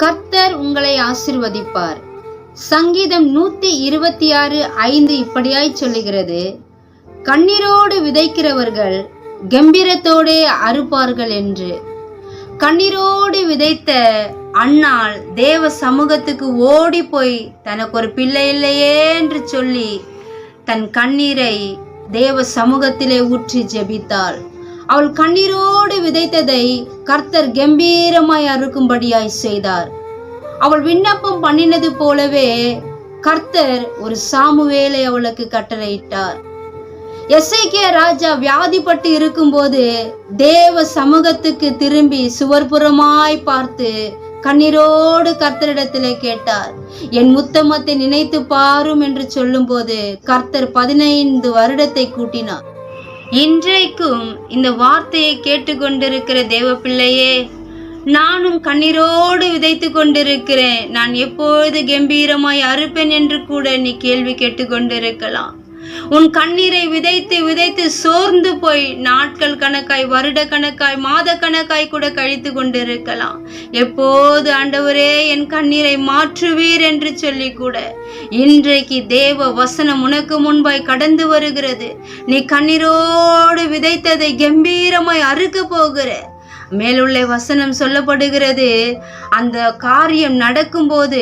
கர்த்தர் உங்களை ஆசிர்வதிப்பார். சங்கீதம் நூத்தி இருபத்தி ஆறு ஐந்து இப்படியாய் சொல்லுகிறது. கண்ணீரோடு விதைக்கிறவர்கள் கம்பீரத்தோடே அறுப்பார்கள் என்று. கண்ணீரோடு விதைத்த அண்ணாள் தேவ சமூகத்துக்கு ஓடி போய் தனக்கு ஒரு பிள்ளை இல்லையே என்று சொல்லி தன் கண்ணீரை தேவ சமூகத்திலே ஊற்றி ஜெபித்தாள். அவள் கண்ணீரோடு விதைத்ததை கர்த்தர் கம்பீரமாய் அறுக்கும்படியாய் செய்தார். அவள் விண்ணப்பம் பண்ணினது போலவே கர்த்தர் ஒரு சாமுவேலை அவளுக்கு கட்டளையிட்டார். எஸ்ஐகே ராஜா வியாதிப்பட்டு இருக்கும்போது தேவ சமூகத்துக்கு திரும்பி சுவர்புறமாய் பார்த்து கண்ணீரோடு கர்த்தரிடத்திலே கேட்டார். என் முத்தமத்தை நினைத்து பாரும் என்று சொல்லும்போது கர்த்தர் பதினைந்து வருடத்தை கூட்டினார். இன்றைக்கும் இந்த வார்த்தையை கேட்டுக்கொண்டிருக்கிற தேவ பிள்ளையே நானும் கண்ணீரோடு விதைத்து கொண்டிருக்கிறேன். நான் எப்பொழுது கம்பீரமாய் அறுப்பேன் என்று கூட நீ கேள்வி கேட்டுக்கொண்டிருக்கலாம். உன் கண்ணீரை விதைத்து விதைத்து சோர்ந்து போய் நாட்கள் கணக்காய் வருட கணக்காய் மாத கணக்காய் கூட கழித்து கொண்டிருக்கலாம். எப்போது ஆண்டவரே என் கண்ணீரை மாற்றுவீர் என்று சொல்லி கூட இன்றைக்கு தேவ வசனம் உனக்கு முன்பாய் கடந்து வருகிறது. நீ கண்ணீரோடு விதைத்ததை கம்பீரமாய் அறுக்க போகிற. மேலுள்ள வசனம் சொல்லப்படுகிறது அந்த காரியம் நடக்கும்போது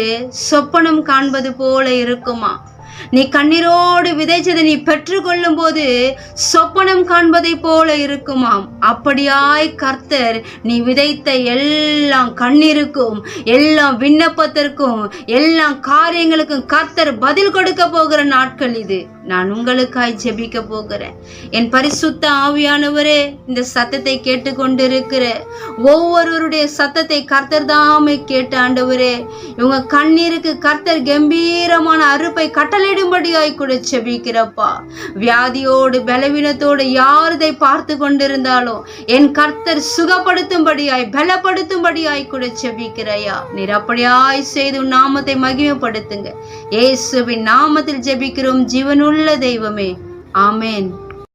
சொப்பனம் காண்பது போல இருக்குமா? நீ கண்ணீரோடு விதைச்சதை நீ பெற்றுக்கொள்ளும் போது சொப்பனம் காண்பதை போல இருக்குமாம். அப்படியாய் கர்த்தர் நீ விதைத்த எல்லாம் கண்ணீருக்கும் எல்லாம் விண்ணப்பத்திற்கும் எல்லாம் காரியங்களுக்கும் கர்த்தர் பதில் கொடுக்க போகிற நாட்கள் இது. நான் உங்களுக்காய் ஜெபிக்க போகிறேன். என் பரிசுத்த ஆவியானவரே இந்த சத்தத்தை கேட்டுக்கொண்டிருக்கிற ஒவ்வொருவருடைய சத்தத்தை கர்த்தர் தாமே கேட்ட ஆண்டவரே இவங்க கண்ணீருக்கு கர்த்தர் கம்பீரமான அறுப்பை கட்டளையிடும்படியாய் கூட செபிக்கிறப்பா. வியாதியோடு பலவீனத்தோடு யார் இதை பார்த்து கொண்டிருந்தாலும் என் கர்த்தர் சுகப்படுத்தும்படியாய் பலப்படுத்தும்படியாய் கூட செபிக்கிறையா. நீர் அப்படியாய் செய்து உன் நாமத்தை மகிமைப்படுத்துங்க. இயேசுவின் நாமத்தில் ஜெபிக்கிறோம். ஜீவனுள்ள தெய்வமே. ஆமேன்.